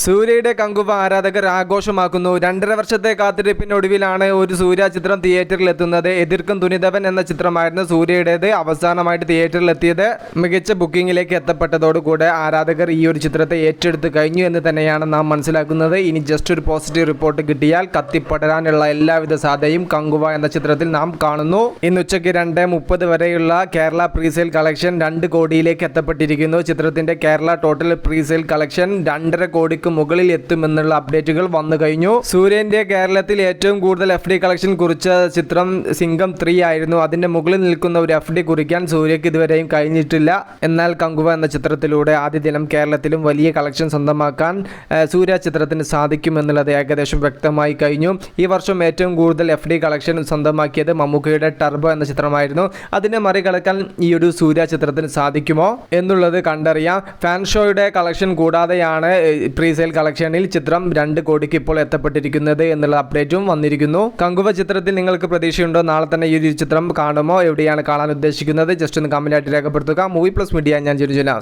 സൂര്യയുടെ കങ്കുവ ആരാധകർ ആഘോഷമാക്കുന്നു. രണ്ടര വർഷത്തെ കാത്തിരിപ്പിനൊടുവിലാണ് ഒരു സൂര്യ ചിത്രം തിയേറ്ററിൽ എത്തുന്നത്. എതിർക്കും തുനിതവൻ എന്ന ചിത്രമായിരുന്നു സൂര്യയുടേത്. അവസാനമായിട്ട് തിയേറ്ററിൽ എത്തിയത് മികച്ച ബുക്കിങ്ങിലേക്ക് എത്തപ്പെട്ടതോടുകൂടെ ആരാധകർ ഈ ഒരു ചിത്രത്തെ ഏറ്റെടുത്ത് കഴിഞ്ഞു എന്ന് തന്നെയാണ് നാം മനസ്സിലാക്കുന്നത്. ഇനി ജസ്റ്റ് ഒരു പോസിറ്റീവ് റിപ്പോർട്ട് കിട്ടിയാൽ കത്തിപ്പടരാനുള്ള എല്ലാവിധ സാധ്യതയും കങ്കുവ എന്ന ചിത്രത്തിൽ നാം കാണുന്നു. ഇന്ന് ഉച്ചയ്ക്ക് രണ്ട് മുപ്പത് വരെയുള്ള കേരള പ്രീസെയിൽ കളക്ഷൻ രണ്ട് കോടിയിലേക്ക് എത്തപ്പെട്ടിരിക്കുന്നു. ചിത്രത്തിന്റെ കേരള ടോട്ടൽ പ്രീസെയിൽ കളക്ഷൻ രണ്ടര കോടിക്ക് മുകളിൽ എത്തുമെന്നുള്ള അപ്ഡേറ്റുകൾ വന്നു കഴിഞ്ഞു. സൂര്യന്റെ കേരളത്തിൽ ഏറ്റവും കൂടുതൽ എഫ് ഡി കളക്ഷൻ കുറിച്ച ചിത്രം സിംഗം ത്രീ ആയിരുന്നു. അതിന്റെ മുകളിൽ നിൽക്കുന്ന ഒരു എഫ് ഡി കുറിക്കാൻ സൂര്യക്ക് ഇതുവരെയും കഴിഞ്ഞിട്ടില്ല. എന്നാൽ കങ്കുവ എന്ന ചിത്രത്തിലൂടെ ആദ്യ ദിനം കേരളത്തിലും വലിയ കളക്ഷൻ സ്വന്തമാക്കാൻ സൂര്യ ചിത്രത്തിന് സാധിക്കുമെന്നുള്ളത് ഏകദേശം വ്യക്തമായി കഴിഞ്ഞു. ഈ വർഷം ഏറ്റവും കൂടുതൽ എഫ് ഡി കളക്ഷൻ സ്വന്തമാക്കിയത് മമ്മൂക്കയുടെ ടർബോ എന്ന ചിത്രമായിരുന്നു. അതിനെ മറികടക്കാൻ ഈ ഒരു സൂര്യ ചിത്രത്തിന് സാധിക്കുമോ എന്നുള്ളത് കണ്ടറിയാം. ഫാൻ ഷോയുടെ കളക്ഷൻ കൂടാതെയാണ് പ്രീസെയിൽ കളക്ഷനിൽ ചിത്രം രണ്ട് കോടിക്ക് ഇപ്പോൾ എത്തപ്പെട്ടിരിക്കുന്നത് എന്നുള്ള അപ്ഡേറ്റും വന്നിരിക്കുന്നു. കങ്കുവ ചിത്രത്തിൽ നിങ്ങൾക്ക് പ്രതീക്ഷയുണ്ടോ? നാളെ തന്നെ ഈ ഒരു ചിത്രം കാണുമോ? എവിടെയാണ് കാണാൻ ഉദ്ദേശിക്കുന്നത്? ജസ്റ്റ് ഒന്ന് കമന്റ് ആയിട്ട് രേഖപ്പെടുത്തുക. മൂവി പ്ലസ് മീഡിയ ഞാൻ ജിരുജനാസ്